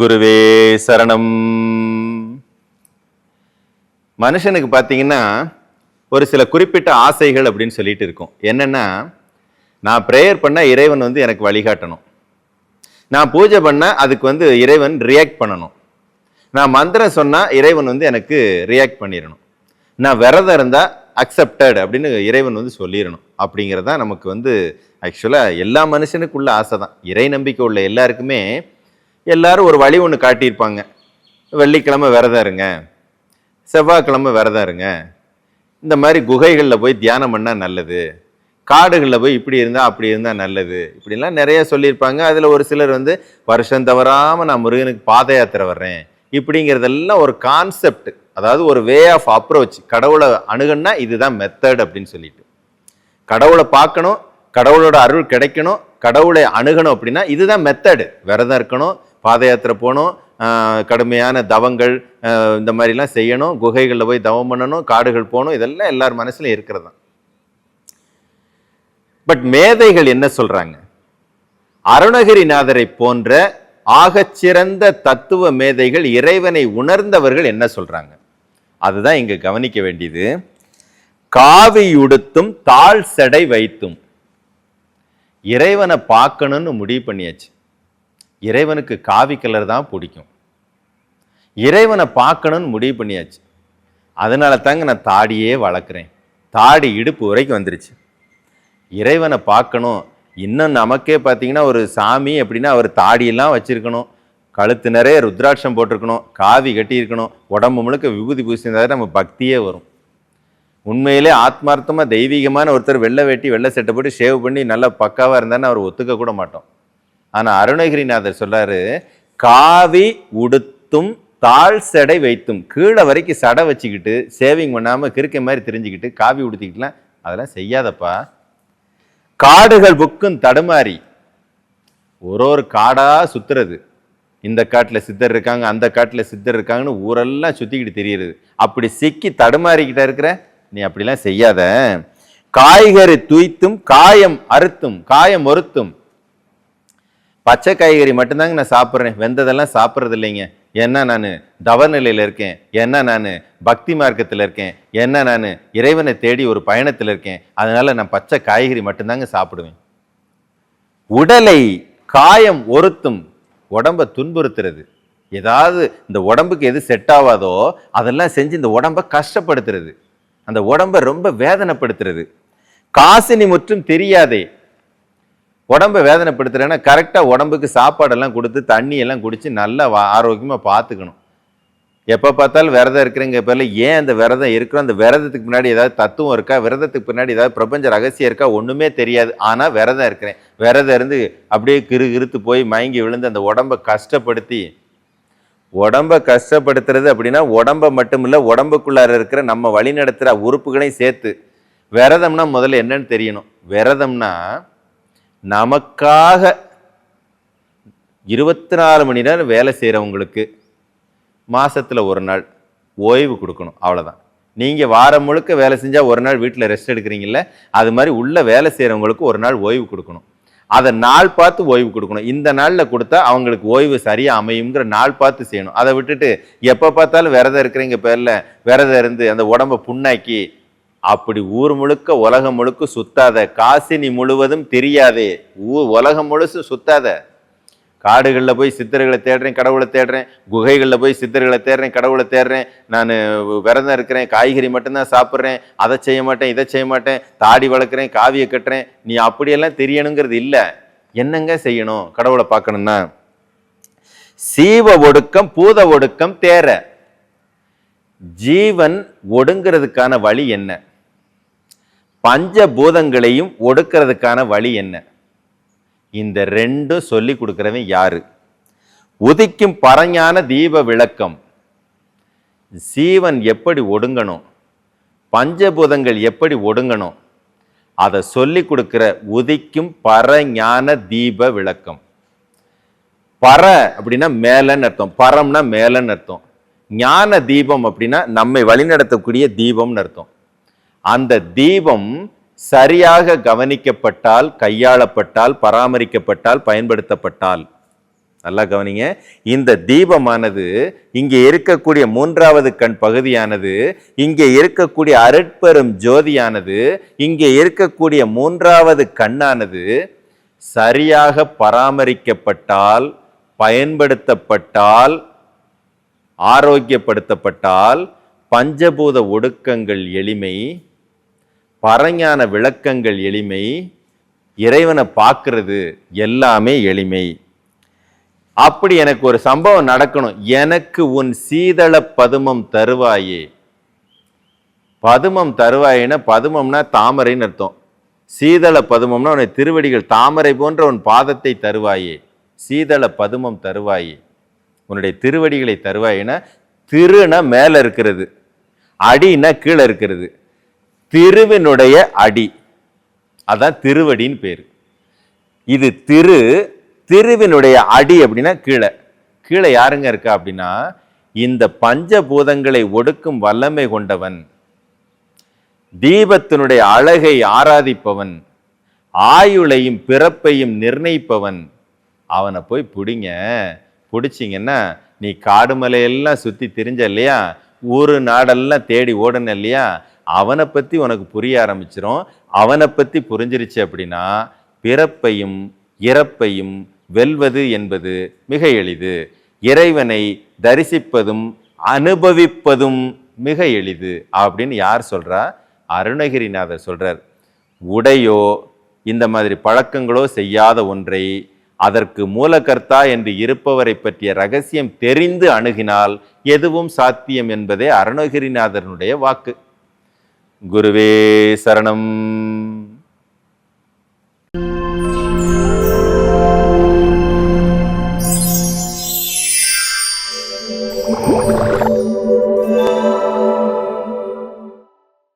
குருவே சரணம். மனுஷனுக்கு பார்த்தீங்கன்னா ஒரு சில குறிப்பிட்ட ஆசைகள் அப்படின்னு சொல்லிட்டு இருக்கும். என்னென்னா நான் ப்ரேயர் பண்ண இறைவன் வந்து எனக்கு வழிகாட்டணும். நான் பூஜை பண்ண அதுக்கு வந்து இறைவன் ரியாக்ட் பண்ணணும். நான் மந்திரம் சொன்னால் இறைவன் வந்து எனக்கு ரியாக்ட் பண்ணிடணும் நான் விரதம் இருந்தால் அக்செப்டட் அப்படின்னு இறைவன் வந்து சொல்லிடணும் அப்படிங்கிறது தான் நமக்கு வந்து ஆக்சுவலாக எல்லா மனுஷனுக்குள்ள ஆசை தான் இறை நம்பிக்கை உள்ள எல்லாருக்குமே எல்லாரும் ஒரு வழி ஒன்று காட்டியிருப்பாங்க. வெள்ளிக்கிழமை விரதம் இருங்க. செவ்வாய்க்கிழமை விரதம் இருங்க. இந்த மாதிரி குகைகளில் போய் தியானம் பண்ணால் நல்லது. காடுகளில் போய் இப்படி இருந்தால் அப்படி இருந்தால் நல்லது. இப்படிலாம் நிறைய சொல்லியிருப்பாங்க. அதில் ஒரு சிலர் வந்து வருஷம் தவறாமல் நான் முருகனுக்கு பாத யாத்திரை வர்றேன். இப்படிங்கிறதெல்லாம் ஒரு கான்செப்ட் அதாவது ஒரு வே ஆஃப் அப்ரோச் கடவுளை அணுகுன்னா இதுதான் மெத்தட் அப்படின்னு சொல்லிட்டு. கடவுளை பார்க்கணும் கடவுளோட அருள் கிடைக்கணும் கடவுளை அணுகணும் அப்படின்னா இதுதான் மெத்தடு விரதம் இருக்கணும் பாத யாத்திரை போகணும் கடுமையான தவங்கள் இந்த மாதிரிலாம் செய்யணும். குகைகளில் போய் தவம் பண்ணணும் காடுகள் போகணும். இதெல்லாம் எல்லார் மனசுலையும் இருக்கிறது தான். பட் மேதைகள் என்ன சொல்கிறாங்க அருணகிரிநாதரை போன்ற ஆகச்சிறந்த தத்துவ மேதைகள் இறைவனை உணர்ந்தவர்கள் என்ன சொல்கிறாங்க அதுதான் இங்கே கவனிக்க வேண்டியது. காவி உடுத்தும் தாழ் செடை வைத்தும். இறைவனை பார்க்கணும்னு முடிவு பண்ணியாச்சு. இறைவனுக்கு காவி கலர் தான் பிடிக்கும். இறைவனை பார்க்கணும்னு முடிவு பண்ணியாச்சு. அதனால தாங்க நான் தாடியே வளர்க்குறேன். தாடி இடுப்பு வரைக்கும் வந்துருச்சு. இறைவனை பார்க்கணும். இன்னும் நமக்கே பார்த்தீங்கன்னா ஒரு சாமி அப்படின்னா அவர் தாடியெல்லாம் வச்சுருக்கணும். கழுத்து நிறைய ருத்ராட்சம் போட்டிருக்கணும். காவி கட்டியிருக்கணும். உடம்பு முழுக்க விபூதி பூசியிருந்தால் நம்ம பக்தியே வரும். உண்மையிலே ஆத்மார்த்தமாக தெய்வீகமான ஒருத்தர் வெள்ளை வெட்டி வெள்ளை சட்டை போட்டு ஷேவ் பண்ணி நல்லா பக்காவாக இருந்தான்னு அவர் ஒத்துக்க கூட மாட்டோம். ஆனால் அருணகிரிநாதர் சொல்றாரு காவி உடுத்தும் தாழ் சடை வைத்தும் கீழே வரைக்கும் சடை வச்சுக்கிட்டு சேவிங் பண்ணாமல் கிறுக்க மாதிரி தெரிஞ்சுக்கிட்டு காவி உடுத்திக்கிட்டுலாம் அதெல்லாம் செய்யாதப்பா. காடுகள் புக்கும் தடுமாறி ஒரு ஒரு காடாக சுத்துறது. இந்த காட்டில் சித்தர் இருக்காங்க அந்த காட்டில் சித்தர் இருக்காங்கன்னு ஊரெல்லாம் சுற்றிக்கிட்டு தெரியுறது அப்படி சிக்கி தடுமாறிக்கிட்ட இருக்கிற நீ அப்படிலாம் செய்யாத. காய்கறி துய்த்தும் காயம் அறுத்தும் காயம் ஒருத்தும் பச்சை காய்கறி மட்டும்தாங்க நான் சாப்பிட்றேன். வெந்ததெல்லாம் சாப்பிட்றது இல்லைங்க ஏன்னா நான் தவநிலையில் இருக்கேன். ஏன்னா நான் பக்தி மார்க்கத்தில் இருக்கேன். ஏன்னா நான் இறைவனை தேடி ஒரு பயணத்தில் இருக்கேன். அதனால நான் பச்சை காய்கறி மட்டும்தாங்க சாப்பிடுவேன். உடலை காயம் ஒருத்தும் உடம்ப துன்புறுத்துறது. ஏதாவது இந்த உடம்புக்கு எது செட் ஆகாதோ அதெல்லாம் செஞ்சு இந்த உடம்ப கஷ்டப்படுத்துறது. அந்த உடம்ப ரொம்ப வேதனைப்படுத்துறது. காசினி முற்றும் தெரியாதே. உடம்ப வேதனைப்படுத்துறேன்னா கரெக்டாக உடம்புக்கு சாப்பாடெல்லாம் கொடுத்து தண்ணி எல்லாம் நல்லா ஆரோக்கியமாக பார்த்துக்கணும். எப்போ பார்த்தாலும் விரதம் இருக்கிறங்க பேரில் ஏன் அந்த விரதம் இருக்கிறோம்? அந்த விரதத்துக்கு பின்னாடி ஏதாவது தத்துவம் இருக்கா? விரதத்துக்கு பின்னாடி ஏதாவது பிரபஞ்ச ரகசியம் இருக்கா? ஒன்றுமே தெரியாது. ஆனால் விரதம் இருக்கிறேன். விரதம் இருந்து அப்படியே கிறு கிறுத்து போய் மயங்கி விழுந்து அந்த உடம்ப கஷ்டப்படுத்தி உடம்ப கஷ்டப்படுத்துறது அப்படின்னா உடம்ப மட்டும் இல்லை உடம்புக்குள்ளார இருக்கிற நம்ம வழி நடத்துகிற உறுப்புகளையும் சேர்த்து விரதம்னா முதல்ல என்னன்னு தெரியணும். விரதம்னா நமக்காக இருபத்தி நாலு மணி நேரம் வேலை செய்கிறவங்களுக்கு மாதத்தில் ஒரு நாள் ஓய்வு கொடுக்கணும் அவ்வளோதான் நீங்கள் வாரம் முழுக்க வேலை செஞ்சால் ஒரு நாள் வீட்டில் ரெஸ்ட் எடுக்கிறீங்கள அது மாதிரி உள்ள வேலை செய்கிறவங்களுக்கு ஒரு நாள் ஓய்வு கொடுக்கணும். அதை நாள் பார்த்து ஓய்வு கொடுக்கணும். இந்த நாளில் கொடுத்தா அவங்களுக்கு ஓய்வு சரியாக அமையுங்கிற நாள் பார்த்து செய்யணும். அதை விட்டுட்டு எப்போ பார்த்தாலும் விரதம் இருக்கிறீங்க பேரில் விரதம் இருந்து அந்த உடம்ப புண்ணாக்கி அப்படி ஊர் முழுக்க உலகம் முழுக்க சுத்தாத காசினி முழுவதும் தெரியாதே. ஊர் உலகம் முழுசும் சுத்தாத. காடுகளில் போய் சித்தர்களை தேடுறேன் கடவுளை தேடுறேன். குகைகளில் போய் சித்தர்களை தேடுறேன் கடவுளை தேடுறேன். நான் விரதம் இருக்கிறேன் காய்கறி மட்டும்தான் சாப்பிட்றேன் அதை செய்ய மாட்டேன் இதை செய்ய மாட்டேன் தாடி வளர்க்குறேன் காவியை கட்டுறேன். நீ அப்படியெல்லாம் தெரியணுங்கிறது இல்லை. என்னங்க செய்யணும்? கடவுளை பார்க்கணும்னா சீவ ஒடுக்கம் பூத ஒடுக்கம் தேர ஜீவன் ஒடுங்கிறதுக்கான வழி என்ன? பஞ்சபூதங்களையும் ஒடுக்கிறதுக்கான வழி என்ன? இந்த ரெண்டும் சொல்லி கொடுக்குறவன் யாரு? உதிக்கும் பரஞான தீப விளக்கம். சீவன் எப்படி ஒடுங்கணும்? பஞ்சபூதங்கள் எப்படி ஒடுங்கணும்? அதை சொல்லி கொடுக்குற உதிக்கும் பரஞான தீப விளக்கம். பர அப்படின்னா மேலன்னு அர்த்தம். பரம்னா மேலன்னு அர்த்தம். ஞான தீபம் அப்படின்னா நம்மை வழிநடத்தக்கூடிய தீபம்னு அர்த்தம். அந்த தீபம் சரியாக கவனிக்கப்பட்டால் கையாளப்பட்டால் பராமரிக்கப்பட்டால் பயன்படுத்தப்பட்டால். நல்லா கவனிங்க. இந்த தீபமானது இங்கே இருக்கக்கூடிய மூன்றாவது கண் பகுதியானது இங்கே இருக்கக்கூடிய அருட்பெரும் ஜோதியானது இங்கே இருக்கக்கூடிய மூன்றாவது கண்ணானது சரியாக பராமரிக்கப்பட்டால் பயன்படுத்தப்பட்டால் ஆரோக்கியப்படுத்தப்பட்டால் பஞ்சபூத ஒடுக்கங்கள் எளிமை பரஞான விளக்கங்கள் எளிமை இறைவனை பார்க்கறது எல்லாமே எளிமை. அப்படி எனக்கு ஒரு சம்பவம் நடக்கணும். எனக்கு உன் சீதள பதுமம் தருவாயே. பதுமம் தருவாயின்னா பதுமம்னா தாமரைன்னு அர்த்தம். சீதள பதுமம்னா உன்னை திருவடிகள் தாமரை போன்ற உன் பாதத்தை தருவாயே. சீதள பதுமம் தருவாயே. உன்னுடைய திருவடிகளை தருவாயின்னா திருனா மேலே இருக்கிறது. அடின்னா கீழே இருக்கிறது. திருவினுடைய அடி. அதான் திருவடின்னு பேர். இது திரு திருவினுடைய அடி அப்படின்னா கீழே. கீழே யாருங்க இருக்கா அப்படின்னா இந்த பஞ்சபூதங்களை ஒடுக்கும் வல்லமை கொண்டவன். தீபத்தினுடைய அழகை ஆராதிப்பவன். ஆயுளையும் பிறப்பையும் நிர்ணயிப்பவன். அவனை போய் பிடிங்க. பிடிச்சிங்கன்னா நீ காடு மலையெல்லாம் சுற்றி திரிஞ்ச இல்லையா? ஊரு நாடெல்லாம் தேடி ஓடணும் இல்லையா? அவனை பற்றி உனக்கு புரிய ஆரம்பிச்சிடும் அவனை பற்றி புரிஞ்சிருச்சு அப்படின்னா பிறப்பையும் இறப்பையும் வெல்வது என்பது மிக எளிது. இறைவனை தரிசிப்பதும் அனுபவிப்பதும் மிக எளிது அப்படின்னு யார் சொல்கிறா அருணகிரிநாதர் சொல்கிறார் உடையோ இந்த மாதிரி பழக்கங்களோ செய்யாத ஒன்றை அதற்கு மூலகர்த்தா என்று இருப்பவரை பற்றிய ரகசியம் தெரிந்து அணுகினால் எதுவும் சாத்தியம் என்பதே அருணகிரிநாதனுடைய வாக்கு. குருவே சரணம்.